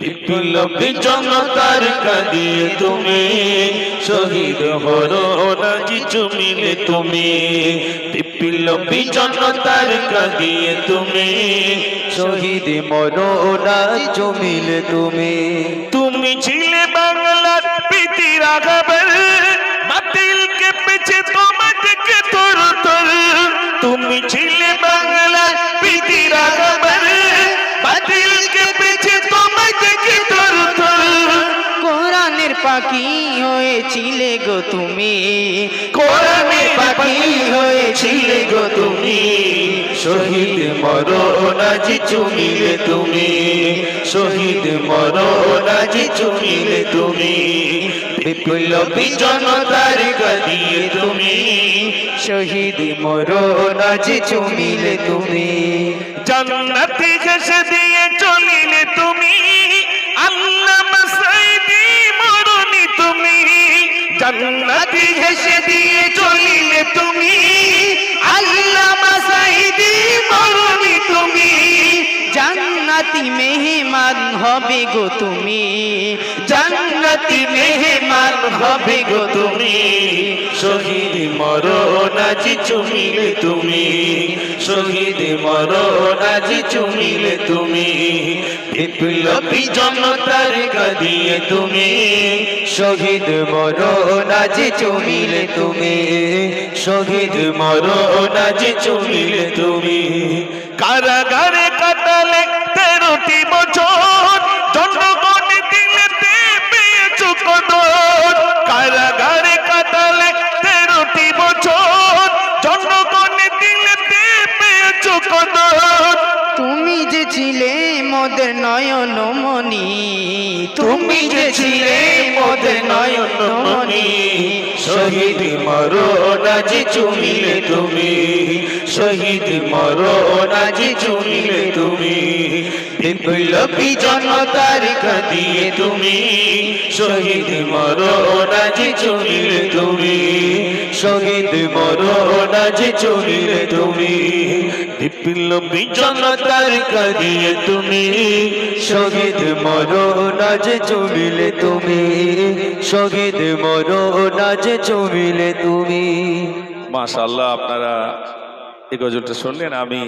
বিপ্লবী জনতার কাঁদিয়ে তুমি, শহীদ হরো রাজি চুমিলে তুমি। বিপ্লবী জনতার কাঁদিয়ে তুমি, শহীদ মরোনা জমিলে তুমি। তুমি ছিলে বাংলার প্রীতি রাখাবার বাতিলকে পেছে তোমাদেরকে তোর তোর। তুমি ছিলে পাখি হয়েছিলে গো তুমি? কোরআনে পাখি হয়েছিলে গো তুমি? শহীদ মরণাজি চুমিলে তুমি? শহীদ মরণাজি চুমিলে তুমি? বিপ্লবী জনতার কাঁদিয়ে তুমি? শহীদ মরোনা যে জমিলে তুমি? জান্নাতি ঘেসে জান্নাতি ঘেসে দিয়ে চলিলে তুমি, আল্লাহ মাসাইদি মরণি তুমি, জান্নাতি মেহমান হবে গো তুমি, জান্নাতি মেহমান হবে গো তুমি। শহীদ মরণাজি চুমিলে তুমি। শহীদ মরণাজি চুমিলে তুমি। বিপ্লবী জনতার কাঁদিয়ে তুমি। শহীদ মরণ আজি চুমিলে তুমি। শহীদ মরণাজি চুমিলে তুমি। মোদের নয়ন মনি তুমি যে ছিলে মোদের নয়ন মনি শহীদ মরণাজি চুমিলে তুমি। শহীদ মরণাজি চুমিলে তুমি। বিপ্লবী জনতার কাঁদিয়ে তুমি। শহীদ মরণাজি চুমিলে তুমি। শহীদ মরণাজি চুমিলে তুমি। বিপ্লবী জনতার কাঁদিয়ে তুমি। শহীদ মরোনা যে চুমিলে তুমি। শহীদ মরোনা যে চুমিলে তুমি। মাশাল্লাহ আপনারা এই গজলটা শুনলেন, আমি